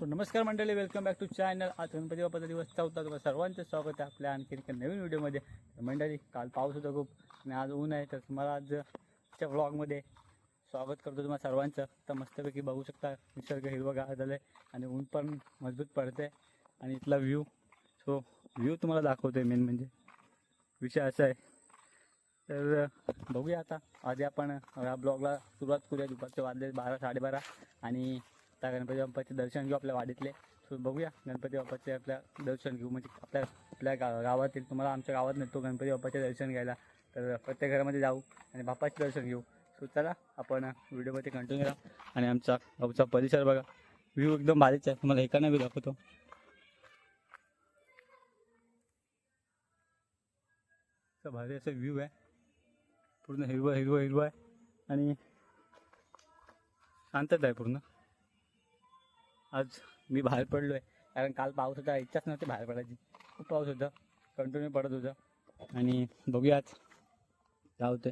So नमस्कार मंडळी welcome back to channel आज गणपती बाप्पाचा दिवस चौथा तुम्हाला सर्वांचं स्वागत आहे आपल्या आणखी एका नवीन व्हिडिओमध्ये. मंडळी काल पाऊस होता खूप आणि आज ऊन आहे. तर तुम्हाला आजच्या व्लॉगमध्ये स्वागत करतो तुम्हाला सर्वांचं. तर मस्तपैकी बघू शकता निसर्ग हिरवगार झालं आहे आणि ऊन पण मजबूत पडतं आहे आणि इथला व्ह्यू सो व्ह्यू तुम्हाला दाखवतो आहे मेन म्हणजे. विषय असा आहे. तर बघूया आता. आधी आपण या ब्लॉगला सुरुवात करूया. दुपारचे वाजले बारा साडेबारा आणि आता गणपती बाप्पाचे दर्शन घेऊ आपल्या वाडीतले. सो बघूया गणपती बाप्पाचे आपल्या दर्शन घेऊ. म्हणजे आपल्या आपल्या गा गावातील तुम्हाला आमच्या गावात नेतो गणपती बाप्पाचे दर्शन घ्यायला. तर प्रत्येक घरामध्ये जाऊ आणि बाप्पाचे दर्शन घेऊ. सो चला आपण व्हिडिओमध्ये कंटिन्यू करा. आणि आमचा गावचा परिसर बघा. व्ह्यू एकदम भारीच आहे. तुम्हाला एका नाही दाखवतो. भारी असं व्ह्यू आहे. पूर्ण हिरवं हिरवं हिरवं आहे. आणि शांतच आहे पूर्ण. आज मी बाहेर पडलो आहे कारण काल पाऊस होता इच्छाच नव्हती बाहेर पडायची. खूप पाऊस होता. कंटिन्यू पडत होता. आणि बघूया आज काय होते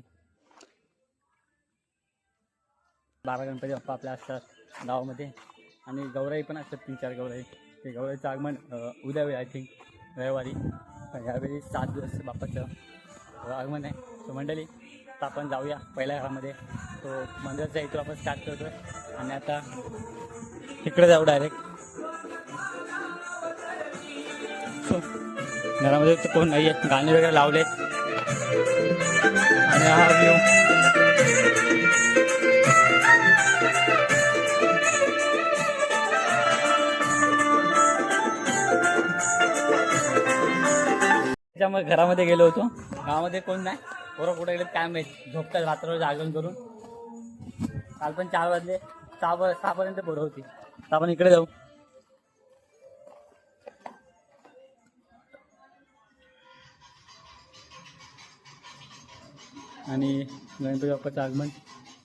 बारा गणपती बाप्पा आपल्या असतात गावामध्ये. आणि गौराई पण असतात तीन चार गौराई. ते गौराईचं आगमन उद्या होईल आय थिंक रविवारी. पण यावेळी सात दिवस बाप्पाचं आगमन आहे. तो मंडळी तर आपण जाऊया पहिल्या घरामध्ये. तो मंदिराचा इथून आपण स्टार्ट करतो आणि आता इकडे जाऊ डायरेक्ट घरामध्ये तर कोण नाही आहे गाणे वगैरे लावलेत. आणि हा व्ह्यू त्याच्यामुळे घरामध्ये गेलो होतो. गावामध्ये कोण नाही. पोरं कुठे गेले काय माहीत. झोपतात रात्रभर जागरण करून. काल पण चार वाजले. सहा सहापर्यंत बरं होती. आपण इकडे जाऊ. आणि गणपती बाप्पाचं आगमन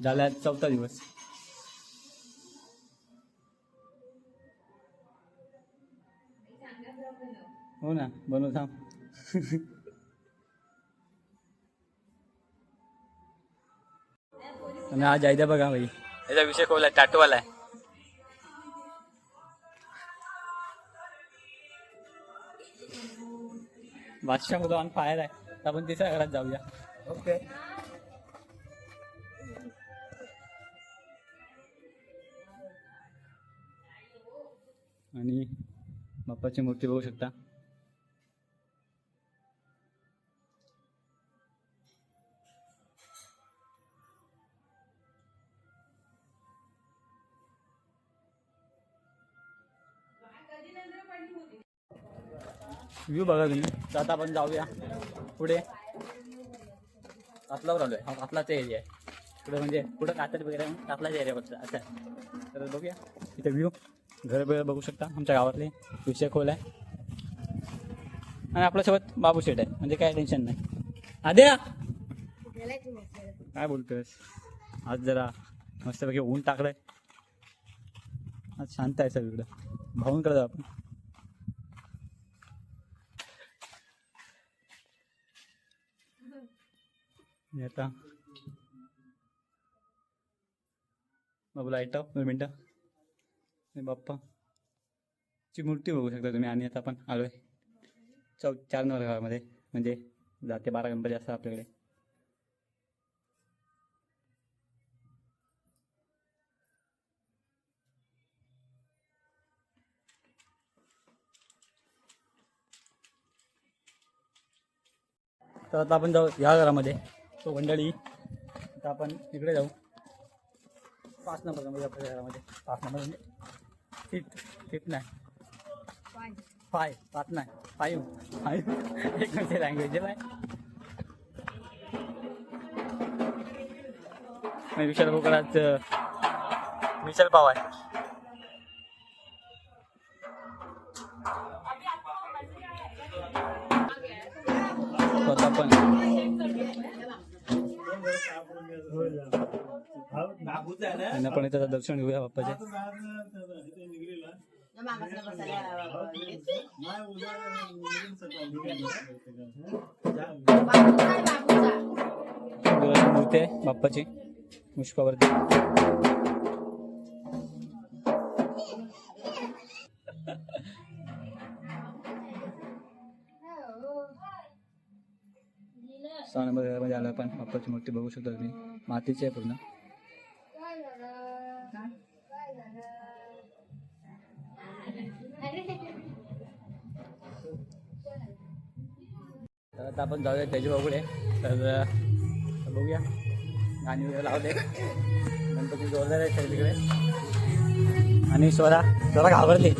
झालं चौथा दिवस. हो ना बनवू थांब. आणि आज जायदा बघा भाई याचा विषय कोला टाटवाला आहे. बादशाह मुलं ऑन फायर आहे. तर आपण तिसऱ्या घरात जाऊया. ओके आणि बाप्पाची मूर्ती बघू शकता. व्ह्यू बघा तुम्ही. तर आता आपण जाऊया पुढे. कातलावर आलोय. हा कातलाचा एरिया आहे. पुढे म्हणजे कुठं कातल वगैरे कातलाच एरिया बघता असं आहे तर बघूया. इथे व्ह्यू घर बघू शकता. आमच्या गावातले विषय खोल आहे. आणि आपल्यासोबत बाबू शेठ आहे. म्हणजे काय टेन्शन नाही. आद्या! काय बोलतोयस? आज जरा मस्तपैकी ऊन टाकलंय. आज शांत आहे सगळीकडं. भाऊंकडे जाऊ आपण. आणि आता. बाबू लाइट ऑफ दोन मिनटं. आणि बाप्पा. ची मूर्ती बघू शकता तुम्ही. आणि आता आपण आलोय चौ चार नंबर गावामध्ये. म्हणजे जाते बारा गणपती असतात आपल्याकडे. तर आता आपण जाऊ या घरामध्ये. तो मंडळी आता आपण इकडे जाऊ. पाच नंबर म्हणजे आपल्या घरामध्ये. पाच नंबर म्हणजे फिफ्थ फिफ्थ नाही. फाय पाच नाही. फाईव्ह फाईव्ह एक म्हणजे लँग्वेज आहे नाही विशाल कोकणात विशाल पाव आहे. तो आता आणि पण त्याचं दर्शन घेऊया बाप्पाचे मूर्ती आहे बाप्पाची. पुष्पावरती. सहा नंबर घरामध्ये आला पण बाप्पाची मूर्ती बघू शकतो मी मातीची आहे पूर्ण. आता आपण जाऊया त्याची बघूया तर बघूया. गाणी वगैरे लावले. गणपती जोरदार आहे तिकडे आणि स्वरा स्वरा घाबरले.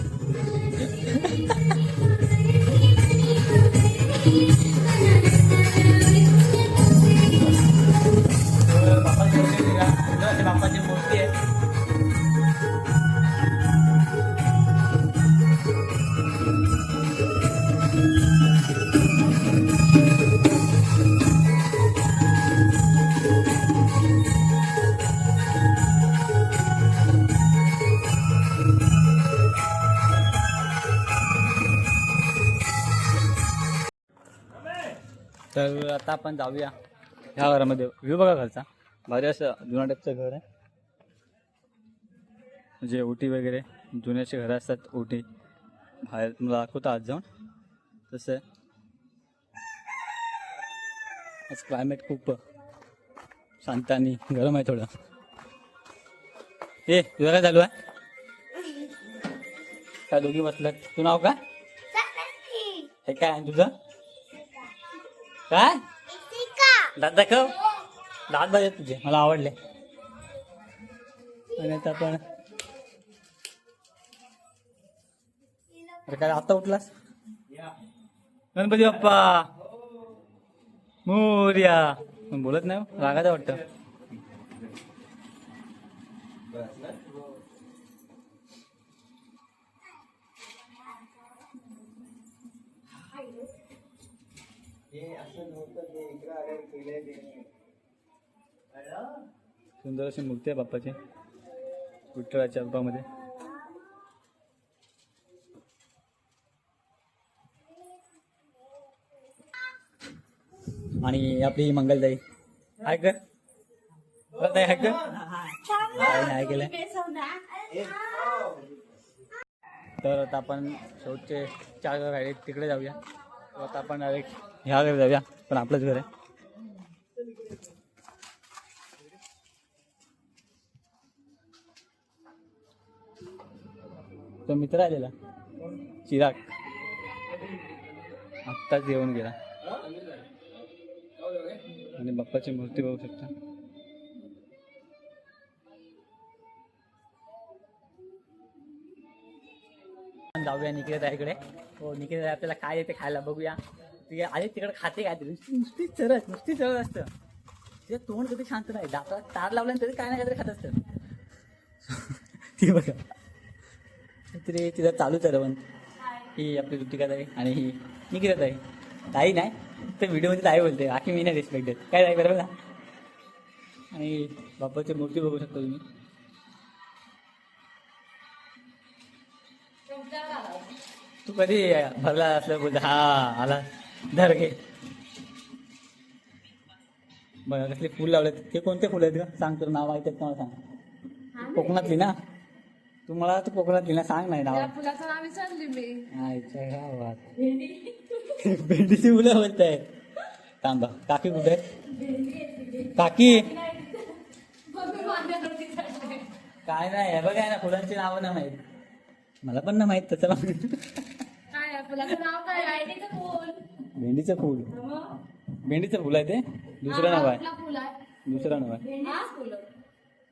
तर आता आपण जाऊया ह्या घरामध्ये. व्ह्यू बघा घरचा भारी असं जुना टाईपचं घर आहे. म्हणजे ओटी वगैरे जुन्याचे घरं असतात ओटी बाहेर मला दाखवतो आज जाऊन. तसं. आज क्लायमेट खूप शांत आणि गरम आहे थोडं. ए तुझं काय चालू आहे? काय दोघी बसल्यात. तू नाव काय? हे काय आहे तुझं? काय? दात दाखव. दात बघ तुझे मला आवडले. आणि आता आपण अरे काय आता उठलास? गणपती बाप्पा. मोर्या. बोलत नाही हो, रागाचं वाटतं. सुंदर अशी मूर्ती आहे बाप्पाची. विठ्ठलाच्या रूपामध्ये आणि आपली मंगलताई हाय कर मंगलताई हाय कर नाही तर आता आपण शेवटचे चार घर आहेत तिकडे जाऊया. आता आपण डायरेक्ट ह्या घरी जाऊया. पण आपलंच घर आहे. तो मित्र आलेला. चिराग. आत्ताच येऊन गेला. आणि बाप्पाची मूर्ती बघू शकता. आपण जाऊया निकिता इकडे. हो निकिता आपल्याला काय येते खायला बघूया. ती आले तिकडे खाते काय तरी. नुसती नुसती चरत नुसती चरत असतं. तिचं तोंड कधी शांत नाही. दातात तार लावल्यानंतर काय नाही काहीतरी खात असतं. ती बघा. तरी तिथं चालूच आहे रवण ही आपली ऋतिका ताई आणि ही निकिता ताई. ताई नाही तर व्हिडिओमध्ये ताई बोलते. बाकी मी नाही रिस्पेक्ट देत. काय ताई बरोबर ना? आणि बाप्पाची मूर्ती बघू शकता तुम्ही. तू कधी भरला असलं बोलत. हा आला. धर घे. बघा कसले फुल लावलेत. ते कोणते फुल आहेत का सांग तर नाव माहिती मला सांग? कोकणातली ना? तू मला तू कोकणातली ना सांग नाही नाव. फुलाचं नाव विचारली मी. आईच्या गावात. भेंडीची फुलं बोलत आहे थांबा. काकी कुठे? आहे? काकी? मम्मी. काय नाही हे बघा ना फुलांची नावं नाही माहीत. मला पण नाही माहीत त्याचं नाव. काय आहे फुलाचं नाव काय? आयडीचं फुल. भेंडीचं फुल? भेंडीचं फुल आहे ते? दुसरं नाव आहे. फुल आहे. दुसरं नाव आहे. फुल.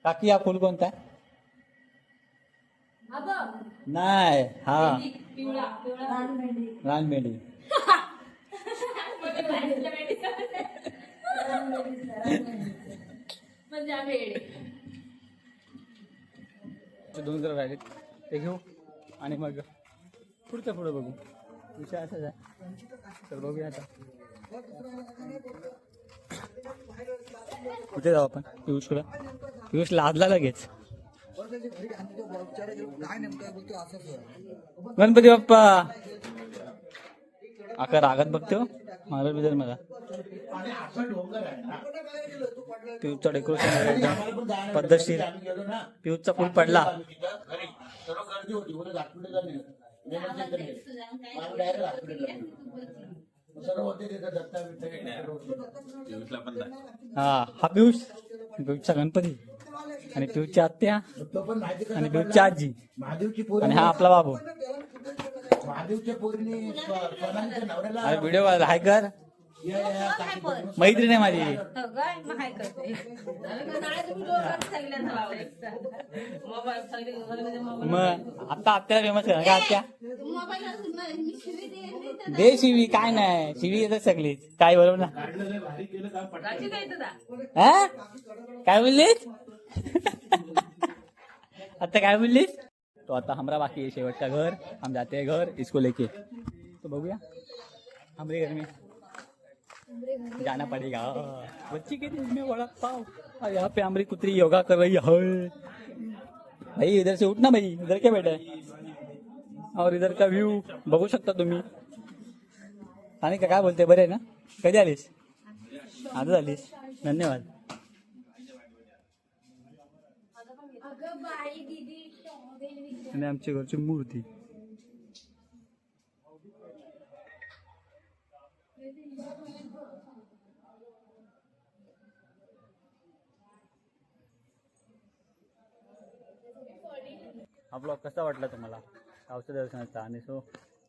काकी हा फुल कोणता? आहे नाही हा. लहान पिवळा ते दोन जर राहिले ते घेऊ आणि मग पुढचं पुढं बघू. विषय असाच आहे. तर बघूया आता. कुठे जाऊ आपण? पियुषला पियुष लादला लगेच. गणपती बाप्पा. आका रागात बघतो? महाराज बिदर मला. पिऊचा डेकोरेशन पद्धतशीर. पिऊचा फुल पडला. हा हा पियुष पिऊचा गणपती. आणि पियुषची आत्या आणि? पियुषची आजी. महादेवची पोरी आणि हा आपला बाबू. महादेवच्या पोरीने अरे व्हिडिओ हाय कर. मैत्रीण आहे माझी. हो काय मग आता आत्याला फेमस करा का आत्या? मोबाईल मी शिवी दे शिवी काय नाही. शिवी येतात सगळी काय बरोबर ना? काय बोललीस? आता काय बोललीस? तो आता हमरा बाकी है शेवट का घर हम जाते हैं घर इसको लेके. तो बघूया. हमरे घर में. जाना पड़ेगा. बच्ची के दिन में बड़ा पाव. और यहाँ पे हमारी कुतरी योगा कर रही है। भाई इधर से उठना भाई. इधर क्या बैठा है? और इधर का व्यू बघू शकता तुम्ही. आणि का काय बोलते? बरे आहे ना? कधी आलीस? आता आलीस. धन्यवाद. आणि आमच्या घरची मूर्ती. हा ब्लॉग कसा वाटला तुम्हाला? गावच्या दर्शनाचा आणि सो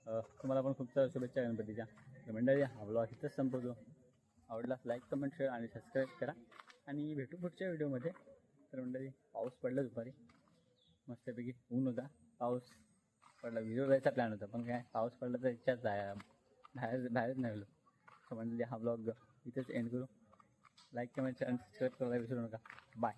तुम्हाला पण खूप साऱ्या शुभेच्छा गणपतीच्या. तर मंडळी हा ब्लॉग इथंच संपवतो. आवडला लाईक कमेंट शेअर आणि सबस्क्राईब करा. आणि भेटू पुढच्या व्हिडिओमध्ये तर मंडळी पाऊस पडला दुपारी. मस्तपैकी ऊन होता. पाऊस पडला. व्हिडिओ जायचा प्लॅन होता. पण काय पाऊस पडला तर इच्छाच जाय बाहेर बाहेरच नाही गेलो तर मंडळी हा ब्लॉग इथेच एंड करू. लाईक कमेंट आणि सबस्क्राईब करायला विसरू नका. बाय